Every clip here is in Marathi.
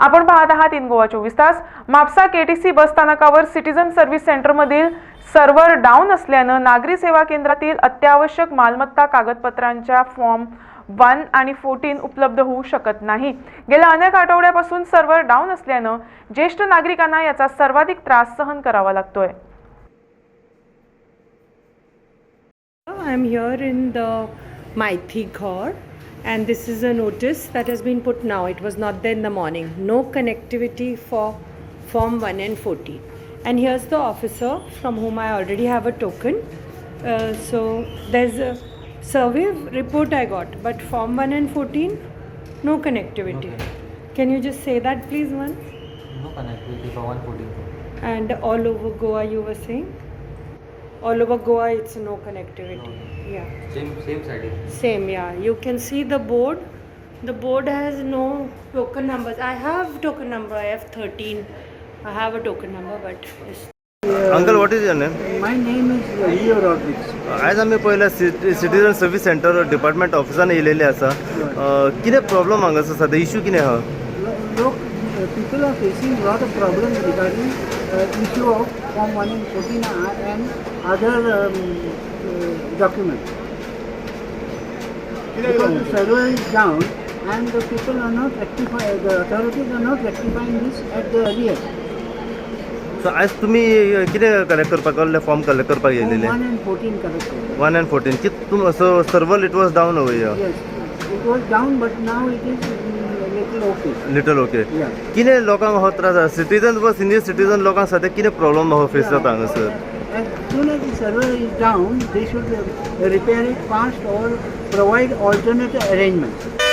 आपण पाहत आहात इन गोवा चोवीस तास. म्हापसा केटीसी बस स्थानकावर सिटीजन सर्व्हिस सेंटरमधील सर्व्हर डाऊन असल्यानं नागरी सेवा केंद्रातील अत्यावश्यक मालमत्ता कागदपत्रांच्या फॉर्म वन आणि फोर्टीन उपलब्ध होऊ शकत नाही. गेल्या अनेक आठवड्यापासून सर्व्हर डाऊन असल्यानं ज्येष्ठ नागरिकांना याचा सर्वाधिक त्रास सहन करावा लागतोय. I am here in the मायथी Ghor and this is a notice that has been put now. It was not there in the morning. No connectivity for Form 1 and 14. And here's the officer from whom I already have a token. Uh, so there's a survey report I got, but Form 1 and 14, no connectivity. Can you just say that please once? No connectivity for 114. And all over Goa, you were saying? All over Goa, it's no connectivity. Yeah. Same same side. Same, yeah. You can see the board. The board has no token numbers. I have token number. I have 13. I have a token number, but it's uncle what is your name My name is Leo Rodriguez. आयज आमी पयल्या सिटीजन सर्वीस सेंटर डिपार्टमेंट ऑफिसान येयलेले आसा कितें प्रॉब्लम हांगासर सद्या इशू कितें आहा Look, uh, people are facing a lot of problems regarding uh, issue of Form 1 and 14 uh, and other um, uh, documents. Because the server is down and the people are not rectifying, the authorities are not rectifying this at the earliest. So आयज तुमी कितें कलेक्ट करपाक कसले फॉर्म कलेक्ट करपाक येयलेले 1 and 14 correct. One and fourteen कित तुम so server it was down अवय Yes, it was down but now it is mm, little okay. Little okay Yeah. कितें लोकांक हो त्रास आसा सिटीजन व सिनियर सिटीजन लोकांक सद्या कितें प्रॉब्लम हो फेस जाता हांगासर As soon as the server is down, they should repair it fast or provide alternate arrangements.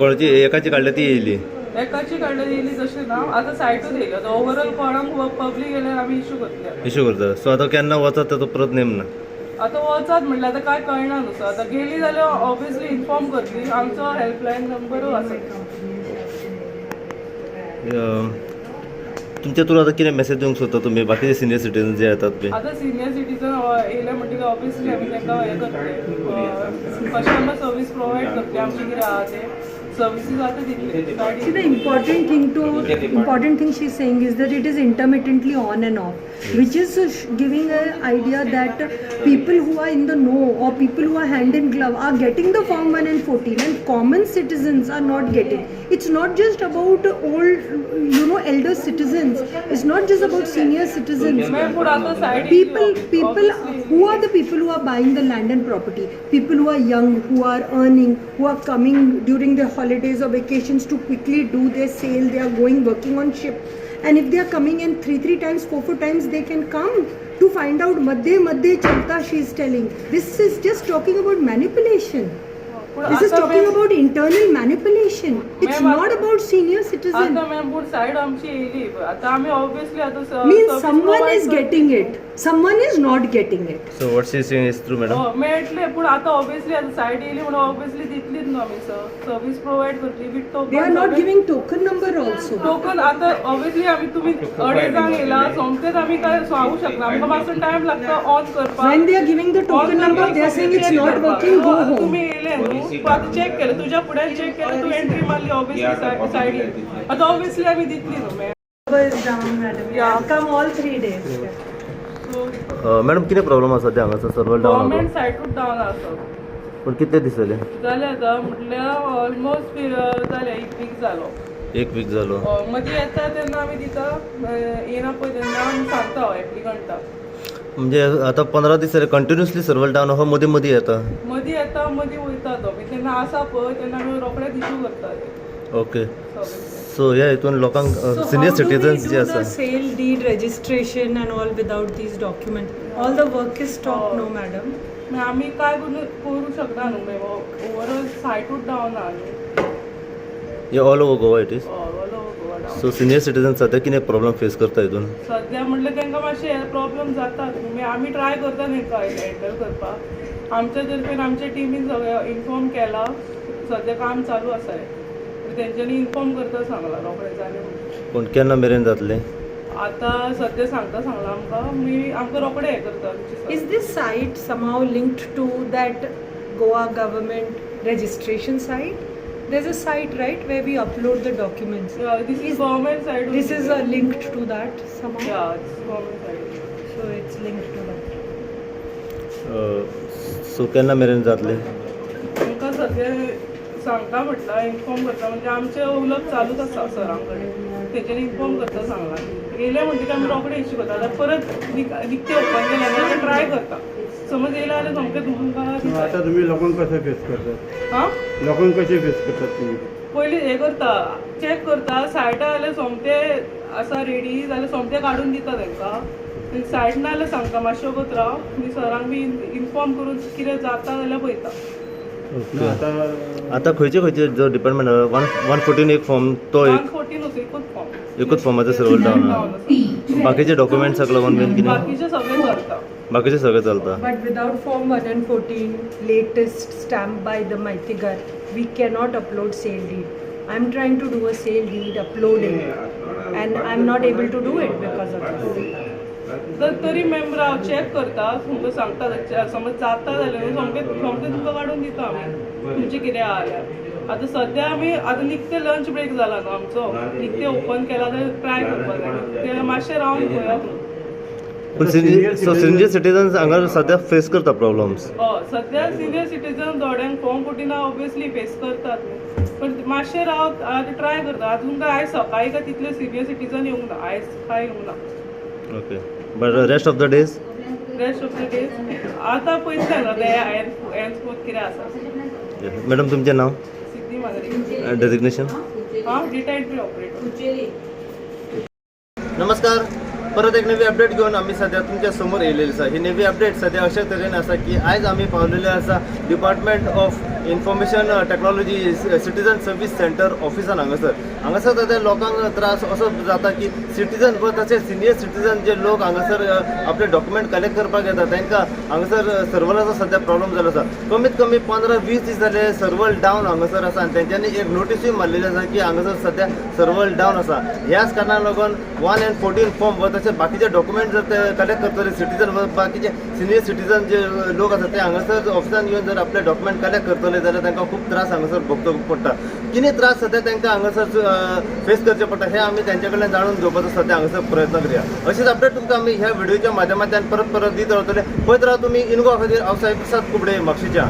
कळची एकाची काडल्या ती येयली एकाची काडली येयली तशें ना आतां सायटूच येयलो तो ओवरऑल कोणाक पब्लीक येयल्यार आमी इशू करतले इशू करता सो आतां केन्ना वचत ताचो परत नेम ना आतां वचात म्हणल्यार आतां काय कळना न्हू सो आतां गेली जाल्यार ऑब्वियसली इन्फॉर्म करतली. आमचो हेल्पलायन आसा अ, तुमच्या थ्रू आतां कितें मेसेज दिवंक सोदता तुमी बाकीचे सिनियर सिटीजन जे येतात ते. आतां सिनियर सिटीजन येयले म्हणटकीर ऑब्वियसली आमी तांकां हें करतले कस्टमर सर्वीस प्रोवायड करतले आमचे कितें आहा ते services the See, the important thing to important thing she's saying is that it is intermittently on and off, which is uh, giving an idea that people who are in the know or people who are hand in glove are getting the form 1 and 14, and common citizens are not getting. It's not just about old, you know, elder citizens. It's not just about senior citizens. People, people, who are the people who are buying the land and property? People who are young, who are earning, who are coming during the holiday holidays or vacations to quickly do their sale they are going working on ship and if they are coming in three three times four four times they can come to find out madhya madhya chalta she is telling this is just talking about manipulation this is talking about internal manipulation. It's not about senior citizen. Means someone is getting it. Someone is not getting it. So what she's saying is true, madam. आमी सर्वीस प्रोवायड करतली with token they are not giving token number also. Token आतां ऑब्वियसली आमी तुमी अडेजांक येयला सोमतेच आमी काय सांगू शकना आमकां मातसो टायम लागता ऑन करपाक When they are giving the token number, they are saying it's not working, go आतां home. येयले न्हू तूं आतां चॅक केलें तुज्या फुड्यान चॅक केलें तूं एंट्री मारली ऑब्वियसली सायडीन आतां ऑब्वियसली आमी दितली न्हू ma'am Number is down, madam. Yeah, come all three days. So madam कितें प्रॉब्लम आसा ते हांगासर सर्वर डावन गव्हर्मेंट सायटूच डावन आसा पूण कितले दीस जाले जालें आतां म्हटल्यार ऑलमोस्ट जालें एक वीक जालो एक वीक जालो हय, मदीं येता तेन्ना आमी दिता येना पळय तेन्ना आमी सांगता हो एप्लिकंटाक म्हणजे आता पंदरा दीस जाले कंटिन्युअसली सर्वर डावन हो मदीं मदीं येता. मदीं येता मदीं वयता तो मागीर तेन्ना आसा पळय तेन्ना आमी रोखडेच इशू करता ओके सो ह्या हितून लोकांक सिनियर सिटीजन्स जे आसा sale deed registration and all without these documents? All the work is stopped, no, madam. मागीर आमी काय करू करूं शकना न्हू मागीर ओवरऑल सायटूच डावन आहा न्हू हे all over Goa it is all Goa down so senior citizen सध्या कितें प्रॉब्लम फेस करता हितून सध्या म्हटलं तांकां मातशे प्रॉब्लेम जातात. तुमी आमी ट्राय करता तांकां हँडल करपाक आमच्या तर्फेन आमच्या टिमीन सगळें इन्फॉर्म केला. सध्या काम चालू आसा तेंच्यांनी इन्फॉर्म करता सांगला रोखडें जालें पूण केन्ना मेरेन जातलें? आतां सध्या सांगता सांगला आमकां मी आमकां रोखडें हें करता Is this site somehow linked to that Goa government registration site? There's a site, right, where we upload the documents. This is government side This is uh, linked to that somehow. या government side So it's linked to that. So केन्ना मेरेन जातलें आमकां सध्या सांगता म्हटलं इन्फॉर्म करता. म्हणजे आमचें उलोवप चालूच आसा सरां कडेन तेंच्यांनी इन्फॉर्म करता सांगला येयले म्हणटकीर आमी रोखडे इश्यू करता. परत निकते ओपन केले जाल्यार ट्राय करता. समज येयले जाल्यार सामकें तुमकां आता तुम्ही लोकांक कशें फेस करतात हां? लोकांक कशें फेस करतात तुम्ही? पयलीं हें करता. चॅक करता. सायटा जाल्यार सोमते आसा रेडी जाल्यार सोमते काडून दिता तांकां सायट ना जाल्यार सांगता मातशें वगत राव सरांक बी इन्फॉर्म करून कितें जाता जाल्यार पळयता आता खयचे खयचे जो डिपार्टमेंट वन वन फोर्टीन एक फॉर्म तो एक एकच फॉर्म आता सर्व डाऊन बाकीचे डॉक्युमेंट सगळं वन बीन किती? बाकीचे सगळे चालतात but without form one and fourteen latest stamp by the माहिती गट we cannot upload sale deed I am trying to do a sale deed uploading and I am not able to do it because of तर तरी मेंबर हांव चॅक करता तुमकां सांगता समज जाता जाल्यार न्हू सोमतें सोमतें तुमकां काडून दिता आमी तुमचें कितें आहा जाल्यार आतां सद्या आमी आतां निकतें लंच ब्रेक जाला न्हू आमचो. निकतें ओपन केला जाल्यार ट्राय करपाक जाय ते मातशें रावन पळया पूण सिनियर सो सिनियर सिटीजन्स हांगा सद्या फेस करता प्रॉब्लम्स हय सद्या सिनियर सिटीजन थोड्यांक फॉर्म फोर्टिना ऑब्वियसली फेस करतात. पण मातशें राव ट्राय करता आतां तुमकां आयज सकाळी काय तितले सिनियर सिटीजन येवंक ना आयज कांय येवंक ना okay but rest of the days rest of the days आतां ते हेल्थ हेल्थ कितें आसा मॅडम तुमचें नाव? सिद्धी मागरी डेजिग्नेशन हां एंट्री ऑपरेटर नमस्कार. परत एक नवी अपडेट घेऊन आम्ही सध्या तुमच्यासमोर येयलेली आसा ही नवी अपडेट सध्या अशा तरेन आसा की आयज आम्ही पावलेले आसा department of information technology citizen service centre ऑफिसान हांगासर हांगासर सध्या लोकांक त्रास असो जाता की सिटीजन व तशें सिनियर सिटीजन जे लोक हांगासर आपले डॉक्युमेंट कलेक्ट करपाक येता तांकां हांगासर सर्वराचो सध्या प्रॉब्लेम जालो आसा कमीत कमी पंदरा वीस दीस जाले सर्वर डावन हांगासर आसा आनी तेंच्यांनी एक नोटीसूय मारलेली आसा की हांगासर सध्या सर्वर डावन आसा ह्याच कारणाक लागून वन एंड फोर्टीन फॉर्म व तशें बाकीचे डॉक्युमेंट जर ते कलेक्ट करतले सिटीजन व बाकीचे सिनियर सिटीजन जे लोक आसा ते हांगासर ऑफिसान येवन जर आपले डॉक्युमेंट कलेक्ट करतले जाल्यार तांकां खूब त्रास हांगासर भोगचो पडटा कितें त्रास सद्या तांकां हांगासर फेस करचे पडटा हे आमी तेंच्या कडल्यान जाणून घेवपाचो सद्या हांगासर प्रयत्न करया अशेंच अपडेट तुमकां आमी ह्या व्हिडिओच्या माध्यमांतल्यान परत परत दीत रावतले पळयत राव तुमी इनगो खातीर हांव साहेब प्रसाद कुबडे म्हापशेच्या